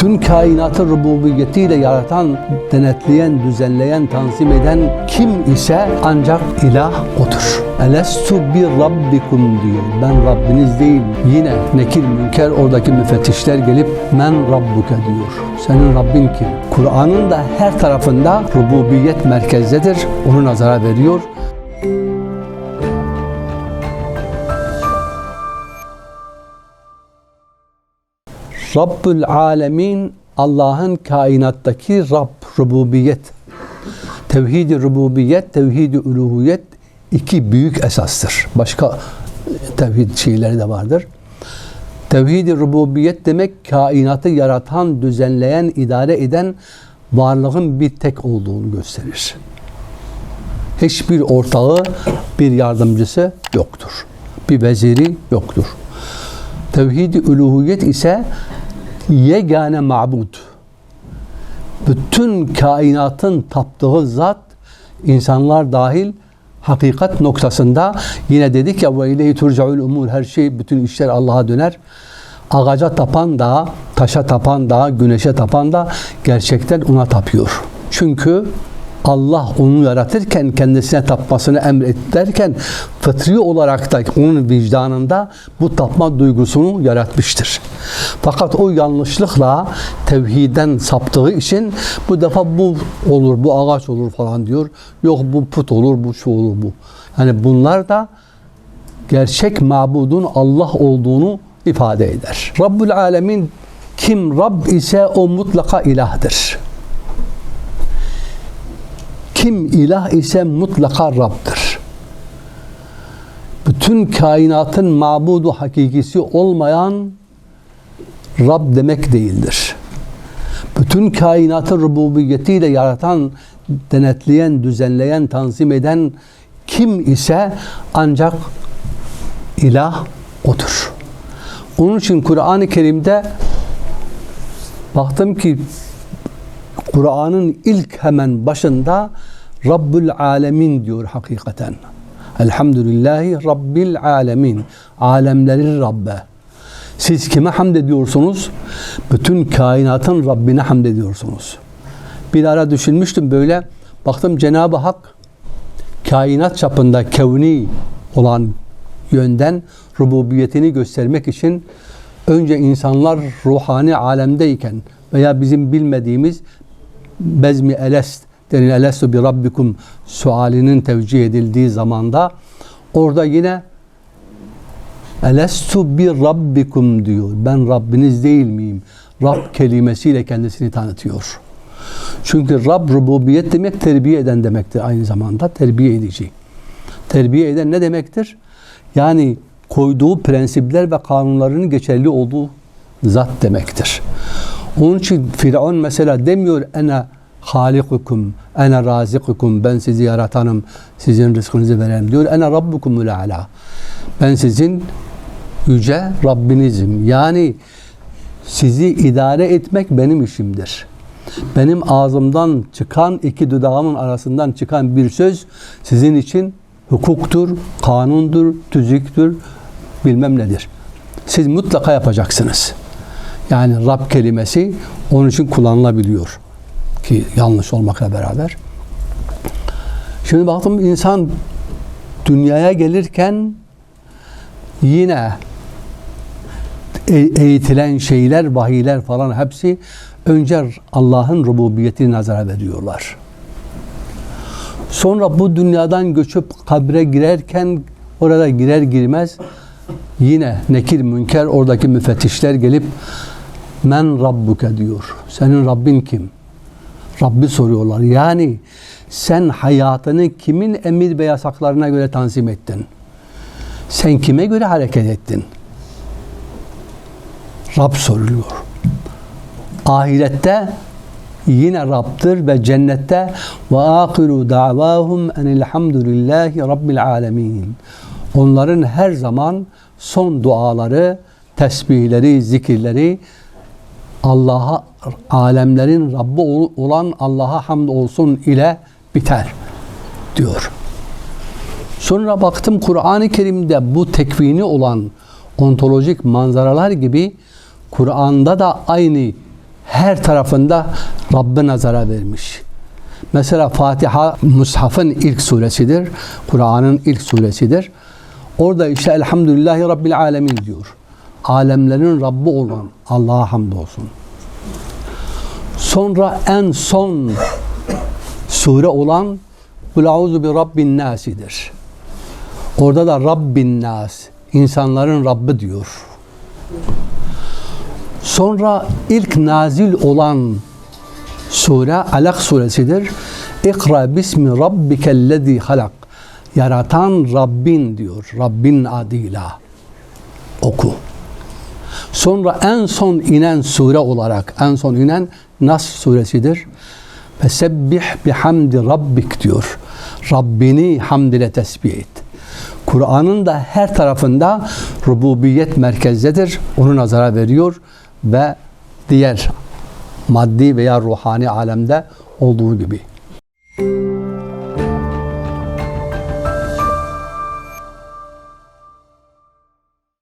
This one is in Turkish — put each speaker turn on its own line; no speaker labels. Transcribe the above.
bütün kainatı rububiyetiyle yaratan, denetleyen, düzenleyen, tanzim eden kim ise ancak ilah odur. Elestu bir rabbikum diyor. Ben Rabbiniz değil. Yine nekir münker oradaki müfettişler gelip men rabbuke diyor. Senin Rabbin kim? Kur'an'ın da her tarafında rububiyet merkezdedir. Onu nazara veriyor. Rabbül Alemin Allah'ın kainattaki Rab, rububiyet. Tevhid-i rububiyet, tevhid-i uluhiyet iki büyük esastır. Başka tevhid şeyleri de vardır. Tevhid-i rububiyet demek kainatı yaratan, düzenleyen, idare eden varlığın bir tek olduğunu gösterir. Hiçbir ortağı, bir yardımcısı yoktur. Bir veziri yoktur. Tevhid-i uluhiyet ise yegane mabud. Bütün kainatın taptığı zat, insanlar dahil hakikat noktasında yine dedik ya ve ileyhi turcaul umur her şey bütün işler Allah'a döner. Ağaca tapan da, taşa tapan da, güneşe tapan da gerçekten ona tapıyor. Çünkü Allah onu yaratırken kendisine tapmasını emrederken fıtri olarak da onun vicdanında bu tapma duygusunu yaratmıştır. Fakat o yanlışlıkla tevhiden saptığı için bu defa bu olur, bu ağaç olur falan diyor. Yok bu put olur, bu şu olur bu. Yani bunlar da gerçek mabudun Allah olduğunu ifade eder. Rabbül Alemin kim Rab ise o mutlaka ilahdır. Kim ilah ise mutlaka Rab'dır. Bütün kainatın mabudu hakikisi olmayan Rab demek değildir. Bütün kainatı rububiyetiyle yaratan, denetleyen, düzenleyen, tanzim eden kim ise ancak ilah odur. Onun için Kur'an-ı Kerim'de baktım ki Kur'an'ın ilk hemen başında Rabbül Alemin diyor hakikaten. Elhamdülillahi Rabbil Alemin. Alemlerin Rabbe. Siz kime hamd ediyorsunuz? Bütün kainatın Rabbine hamd ediyorsunuz. Bir ara düşünmüştüm böyle. Baktım Cenab-ı Hak kainat çapında kevni olan yönden rububiyetini göstermek için önce insanlar ruhani alemdeyken veya bizim bilmediğimiz bezmi elest denilen elestu bir rabbikum sualinin tevcih edildiği zamanda orada yine elestu bir rabbikum diyor. Ben Rabbiniz değil miyim? Rab kelimesiyle kendisini tanıtıyor. Çünkü Rab rububiyet demek terbiye eden demektir aynı zamanda. Terbiye edici. Terbiye eden ne demektir? Yani koyduğu prensipler ve kanunlarının geçerli olduğu zat demektir. Onun için Firavun mesela demiyor ene halikukum, ene razikukum, ben sizi yaratanım, sizin rızkınızı verem diyor. Ene rabbukumul ala. Ben sizin yüce Rabbinizim. Yani sizi idare etmek benim işimdir. Benim ağzımdan çıkan iki dudağımın arasından çıkan bir söz sizin için hukuktur, kanundur, tüzüktür, bilmem nedir. Siz mutlaka yapacaksınız. Yani Rab kelimesi onun için kullanılabiliyor ki yanlış olmakla beraber. Şimdi baktım insan dünyaya gelirken yine e- eğitilen şeyler, vahiyler falan hepsi önce Allah'ın rububiyetini nazara veriyorlar. Sonra bu dünyadan göçüp kabre girerken orada girer girmez yine nekir münker oradaki müfettişler gelip men rabbuke diyor. Senin Rabbin kim? Rabbi soruyorlar. Yani sen hayatını kimin emir ve yasaklarına göre tanzim ettin? Sen kime göre hareket ettin? Rab soruluyor. Ahirette yine Rab'dır ve cennette ve ahiru davahum enilhamdülillahi rabbil alemin. Onların her zaman son duaları, tesbihleri, zikirleri Allah'a alemlerin Rabbi olan Allah'a hamd olsun ile biter diyor. Sonra baktım Kur'an-ı Kerim'de bu tekvini olan ontolojik manzaralar gibi Kur'an'da da aynı her tarafında Rabb'e nazara vermiş. Mesela Fatiha Mushaf'ın ilk suresidir. Kur'an'ın ilk suresidir. Orada işte Elhamdülillahi Rabbil Alemin diyor. Alemlerin Rabbi olan Allah'a hamdolsun. Sonra en son sure olan Kul auzu bi Rabbin Nasi'dir. Orada da Rabbin Nas, insanların Rabbi diyor. Sonra ilk nazil olan sure Alak suresidir. İkra bismi rabbikellezi halak. Yaratan Rabbin diyor. Rabbin adıyla oku. Sonra en son inen sure olarak en son inen Nas suresidir. Fesebbih bihamdi rabbik diyor. Rabbini hamd ile tesbih et. Kur'an'ın da her tarafında rububiyet merkezdedir. Onu nazara veriyor ve diğer maddi veya ruhani alemde olduğu gibi.